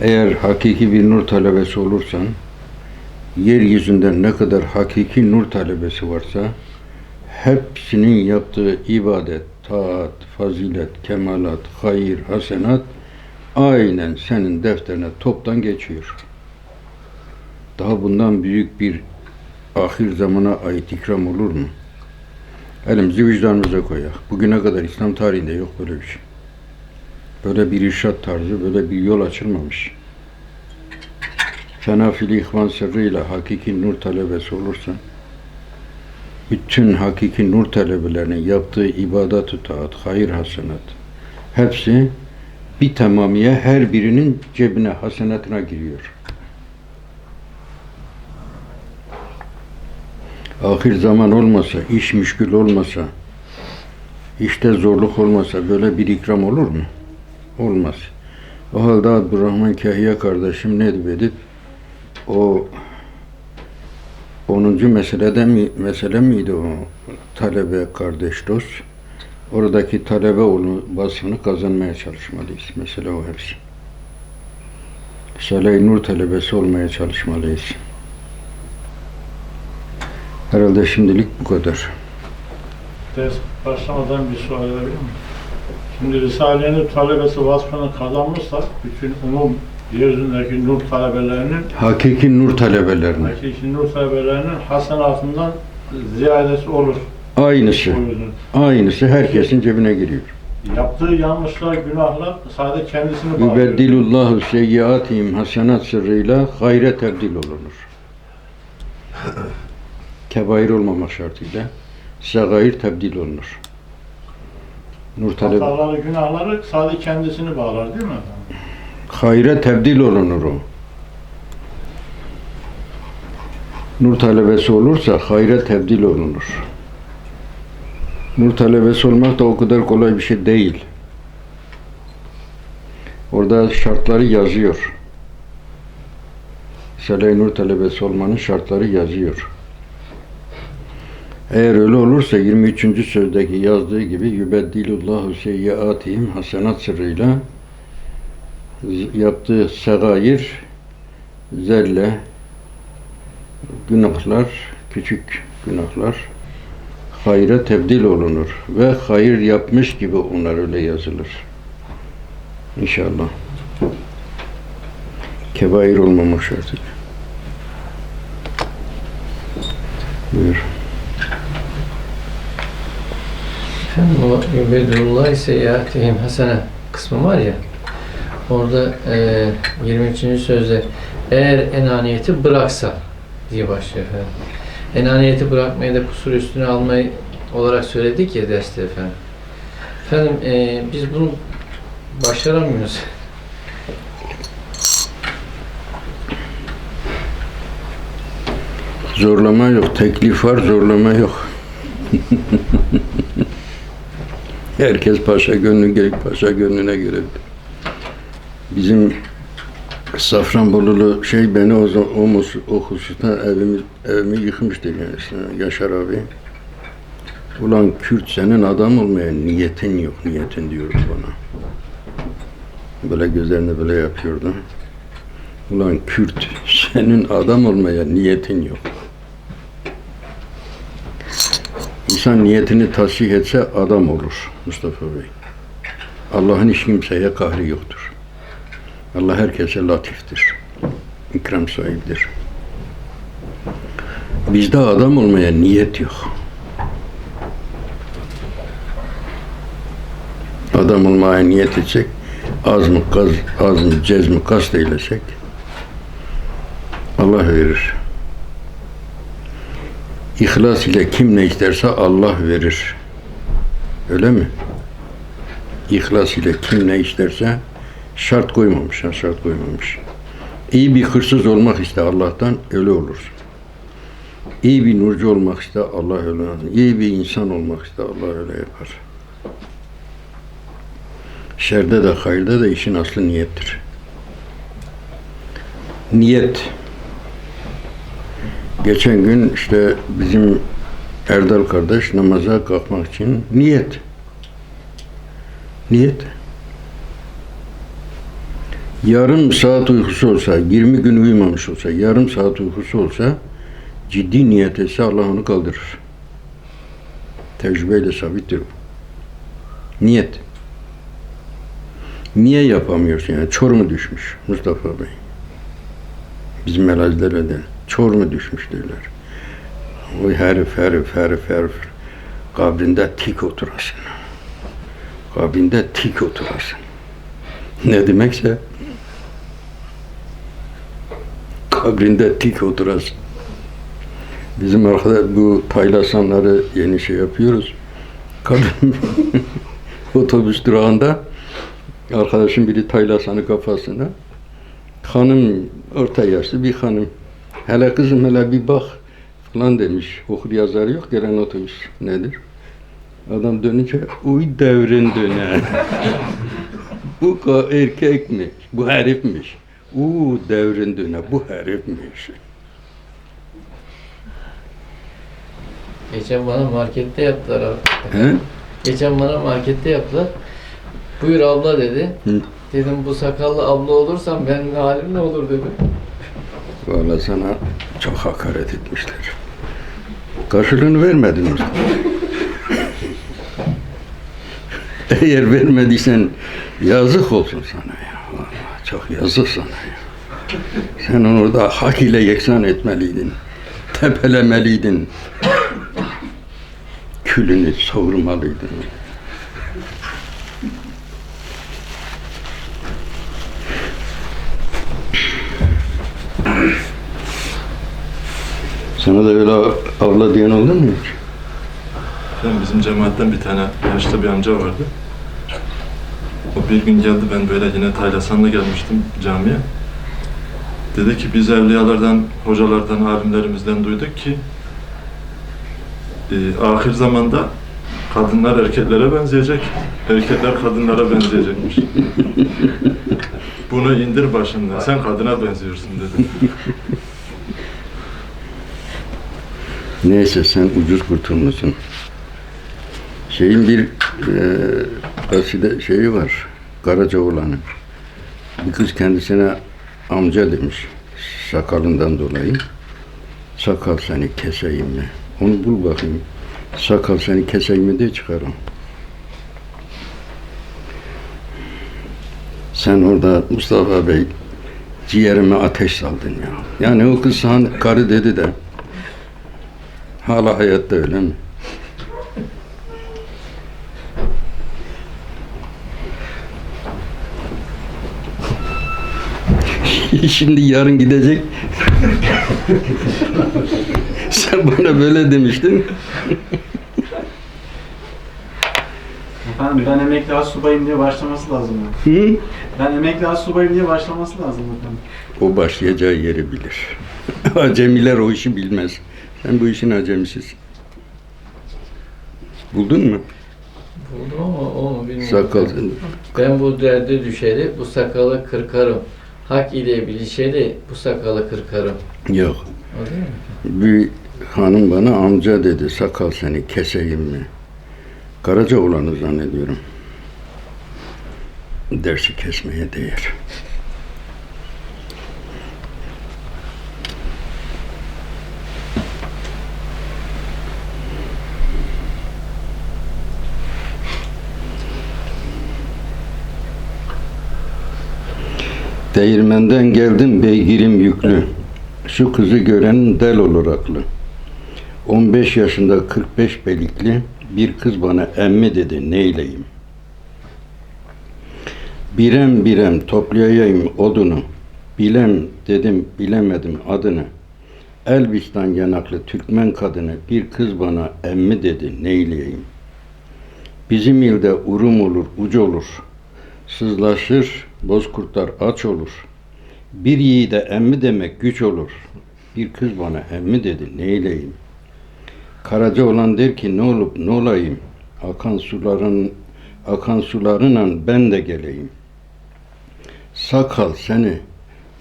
Eğer hakiki bir nur talebesi olursan, yeryüzünde ne kadar hakiki nur talebesi varsa, hepsinin yaptığı ibadet, taat, fazilet, kemalat, hayır, hasenat aynen senin defterine toptan geçiyor. Daha bundan büyük bir ahir zamana ait ikram olur mu? Elimizi vicdanımıza koyak. Bugüne kadar İslam tarihinde yok böyle bir şey. Böyle bir irşat tarzı, böyle bir yol açılmamış. Fenafil ihvan sırrıyla hakiki nur talebesi olursan, bütün hakiki nur talebelerinin yaptığı ibadat taat, hayır hasenat, hepsi bir tamamiye her birinin cebine, hasenatına giriyor. Ahir zaman olmasa, iş müşkül olmasa, işte zorluk olmasa böyle bir ikram olur mu? Olmaz. O halde Abdurrahman Kahya kardeşim nedvedip o 10. meselede mi, mesele miydi o talebe kardeş dost? Oradaki talebe olma vasfını kazanmaya çalışmalıyız. Mesele o hepsi. Salih Nur talebesi olmaya çalışmalıyız. Herhalde şimdilik bu kadar. Ders başlamadan bir soru verebilir miyim? Şimdi Risale-i talebesi vasfını kazanmışsa bütün umum yeryüzündeki nur talebelerinin Hakiki nur talebelerine. hakiki nur talebelerinin hasenatından ziyadesi olur. Aynısı. Aynısı herkesin cebine giriyor. Yaptığı yanlışlar, günahlar sadece kendisini bağlıyor. Yübeddilullahu seyyiatihim hasenat sırrıyla hayre tebdil olunur. Kebair olmamak şartıyla sagair tebdil olunur. Nur talep Hataları, günahları sadece kendisini bağlar değil mi efendim? hayre tebdil olunur o. Nur talebesi olursa hayre tebdil olunur. Nur talebesi olmak da o kadar kolay bir şey değil. Orada şartları yazıyor. Salih Nur talebesi olmanın şartları yazıyor. Eğer öyle olursa 23. sözdeki yazdığı gibi yübeddilullahu seyyiatihim hasenat sırrıyla yaptığı segair zelle günahlar, küçük günahlar hayra tebdil olunur ve hayır yapmış gibi onlar öyle yazılır. İnşallah. Kebair olmamak şartıyla. Buyur. Efendim o Übedullah seyyiatihim hasene kısmı var ya orada e, 23. sözde eğer enaniyeti bıraksa diye başlıyor efendim. Enaniyeti bırakmayı da kusur üstüne almayı olarak söyledik ya derste efendim. Efendim e, biz bunu başaramıyoruz. Zorlama yok, teklif var, zorlama yok. Herkes paşa gönlü gerek paşa gönlüne göre. Bizim Safranbolulu şey beni o, o, o hususta evimi, evimi yıkmıştı yani Yaşar abi. Ulan Kürt senin adam olmaya niyetin yok, niyetin diyordu bana. Böyle gözlerini böyle yapıyordu. Ulan Kürt senin adam olmaya niyetin yok. İnsan niyetini tasih etse adam olur Mustafa Bey. Allah'ın hiç kimseye kahri yoktur. Allah herkese latiftir. İkram sahibidir. Bizde adam olmaya niyet yok. Adam olmaya niyet etsek, az mı, gaz, az mı, cez mi, kast eylesek, Allah verir. İhlas ile kim ne isterse Allah verir. Öyle mi? İhlas ile kim ne isterse şart koymamış, ha, şart koymamış. İyi bir hırsız olmak iste Allah'tan öyle olur. İyi bir nurcu olmak iste Allah öyle yapar. İyi bir insan olmak iste Allah öyle yapar. Şerde de hayırda da işin aslı niyettir. Niyet. Geçen gün işte bizim Erdal kardeş namaza kalkmak için niyet. Niyet. yarım saat uykusu olsa, 20 gün uyumamış olsa, yarım saat uykusu olsa ciddi niyet etse Allah onu kaldırır. Tecrübeyle sabittir bu. Niyet. Niye yapamıyorsun yani? Çor mu düşmüş Mustafa Bey? Bizim melazler öyle. Çor mu düşmüş derler. O herif herif herif herif kabrinde tik oturasın. Kabrinde tik oturasın. Ne demekse kabrinde tik oturasın. Bizim arkada bu paylasanları yeni şey yapıyoruz. Kadın otobüs durağında arkadaşım biri taylasanı kafasına. Hanım orta yaşlı bir hanım. Hele kızım hele bir bak falan demiş. Okur yazar yok gelen otobüs nedir? Adam dönünce uy devrin döne. bu ka- erkekmiş, bu herifmiş. Uuu devrin döne, bu herifmiş. Geçen bana markette yaptılar abi. He? Geçen bana markette yaptılar. Buyur abla dedi. Hı. Dedim bu sakallı abla olursam benim halim ne olur dedim. Valla sana çok hakaret etmişler. Karşılığını vermedin mi? Eğer vermediysen yazık olsun sana ya. Vallahi çok yazık sana ya. Sen orada hak ile yeksan etmeliydin. Tepelemeliydin. Külünü savurmalıydın. Sana da öyle abla diyen oldu mu hiç? Yani bizim cemaatten bir tane yaşlı bir amca vardı. O bir gün geldi ben böyle yine Taylasan'la gelmiştim camiye. Dedi ki biz evliyalardan, hocalardan, alimlerimizden duyduk ki e, ahir zamanda kadınlar erkeklere benzeyecek, erkekler kadınlara benzeyecekmiş. Bunu indir başından, sen kadına benziyorsun dedi. Neyse sen ucuz kurtulmuşsun. Şeyin bir e, kaside şeyi var. Karacaoğlan'ın. Bir kız kendisine amca demiş. Sakalından dolayı. Sakal seni keseyim mi? Onu bul bakayım. Sakal seni keseyim mi diye çıkarım. Sen orada Mustafa Bey ciğerime ateş saldın ya. Yani o kız sana karı dedi de Hala hayatta öyle mi? Şimdi yarın gidecek. Sen bana böyle demiştin. Efendim ben emekli astsubayım diye başlaması lazım. Hı? Ben emekli astsubayım diye başlaması lazım efendim. O başlayacağı yeri bilir. Acemiler o işi bilmez. Sen bu işin acemisisin. Buldun mu? Buldum ama o mu bilmiyorum. Sakal. Ben bu derde düşeri bu sakalı kırkarım. Hak ile bilişeri bu sakalı kırkarım. Yok. O değil mi? Bir hanım bana amca dedi. Sakal seni keseyim mi? Karaca olanı zannediyorum. Dersi kesmeye değer. Değirmenden geldim beygirim yüklü. Şu kızı gören del olur aklı. 15 yaşında 45 belikli bir kız bana emmi dedi neyleyim. Birem birem toplayayım odunu. Bilem dedim bilemedim adını. Elbistan yanaklı Türkmen kadını bir kız bana emmi dedi neyleyeyim. Bizim ilde urum olur uc olur. Sızlaşır bozkurtlar aç olur. Bir yiğide emmi demek güç olur. Bir kız bana emmi dedi neyleyim. Karaca olan der ki ne olup ne olayım. Akan suların akan sularıyla ben de geleyim. Sakal seni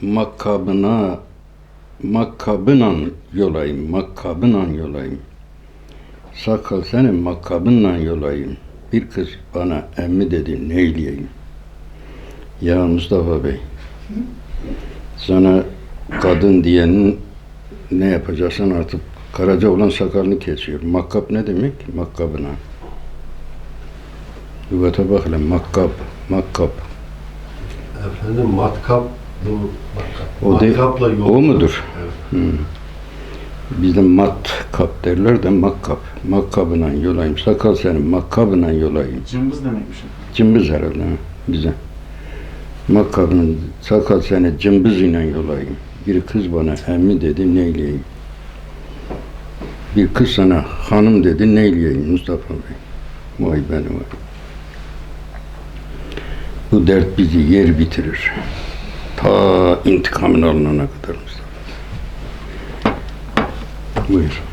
makkabına makkabına yolayım, makkabına yolayım. Sakal seni makkabınla yolayım. Bir kız bana emmi dedi neyleyeyim. Ya Mustafa Bey, Sana kadın diyenin ne yapacaksan artık karaca olan sakalını kesiyor. Makkap ne demek? Makkabına. Lügata bak hele makkap, makkap. Efendim matkap bu matkap. O, de, Matkapla yol. o mudur? Evet. Hmm. Bizde mat kap derler de makkap. Makkabına yolayım. Sakal senin makkabına yolayım. Cımbız demekmiş. Cımbız herhalde ha, bize. Makkabının sakal seni cımbız ile yolayım. Bir kız bana emmi dedi neyleyeyim. Bir kız sana hanım dedi neyleyeyim Mustafa Bey. Vay beni vay. Bu dert bizi yer bitirir. Ta intikamını alınana kadar Mustafa. Buyur.